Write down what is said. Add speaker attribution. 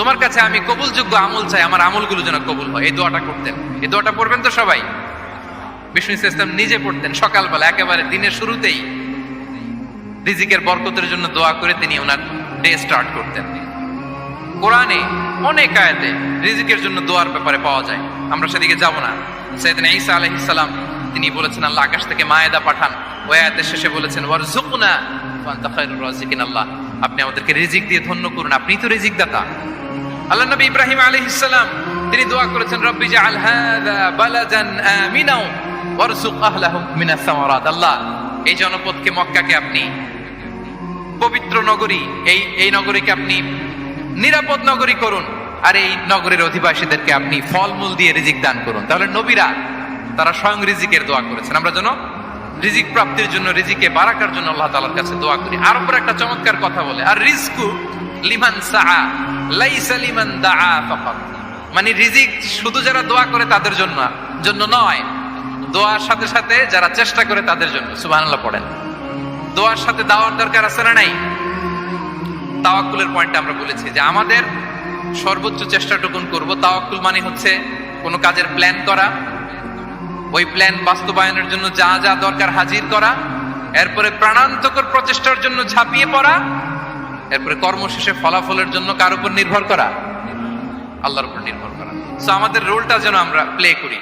Speaker 1: তোমার কাছে আমি কবুলযোগ্য আমল চাই, আমার আমলগুলো যেন কবুল হয়। এই দোয়াটা করতেন। এই দোয়াটা পড়বেন তো সবাই? বিষ্ণু ইসলাম নিজে পড়তেন। সকালবেলা, একেবারে দিনের শুরুতেই রিজিকের বরকতের জন্য দোয়া করে তিনি ওনার ডে স্টার্ট করতেন। কোরআনে অনেক আয়াতে রিজিকের জন্য দোয়ার ব্যাপারে পাওয়া যায়। আমরা সেদিকে যাব না। সৈয়দিন ঈসা আলাইহিস সালাম, তিনি বলেছেন, আল্লাহ আকাশ থেকে মায়েদা পাঠান। ওই আয়াতের শেষে বলেছেন ফান্তা খায়রুর আল্লাহ। আপনি আমাদেরকে রিজিক দিয়ে ধন্য করুন। আপনি তো রিজিক দাতা আল্লাহ নবী ইব্রাহিম আলাইহিস সালাম, তিনি দোয়া করেছেন, রব্বি জাআল হাযা বালাদান আমিনাও মিনাস আল্লাহ, এই জনপদকে মক্কাকে আপনি, পবিত্র নগরী, এই এই নগরীকে আপনি নিরাপদ নগরী করুন, আর এই নগরের অধিবাসীদেরকে আপনি ফলমূল দিয়ে রিজিক দান করুন। তাহলে নবীরা, তারা স্বয়ং রিজিকের দোয়া করেছেন। আমরা যেন রিজিক প্রাপ্তির জন্য, রিজিকে বারাকার জন্য আল্লাহ তালার কাছে দোয়া করি। আর উপর একটা চমৎকার কথা বলে, আর রিজকু লিমান সাআ, লাইসা লিমান দাআ ফাকাত। মানে রিজিক শুধু যারা দোয়া করে তাদের জন্য জন্য নয়, দোয়ার সাথে সাথে যারা চেষ্টা করে তাদের জন্য, সুবহানাল্লাহ পড়েন। দোয়ার সাথে দাওয়ার দরকার আছে না নাই? তাওয়াক্কুলের পয়েন্টে আমরা বলেছি যে আমাদের সর্বোচ্চ চেষ্টাটুকুন করব। তাওয়াক্কুল মানে হচ্ছে কোনো কাজের প্ল্যান করা, ওই প্ল্যান বাস্তবায়নের জন্য যা যা দরকার হাজির করা, এরপরে প্রাণান্তকর প্রচেষ্টার জন্য ঝাঁপিয়ে পড়া এরপরে কর্ম শেষে ফলাফলের জন্য কার উপর নির্ভর করা? আল্লাহর উপর নির্ভর করা। সো আমাদের রোলটা যেন আমরা প্লে করি।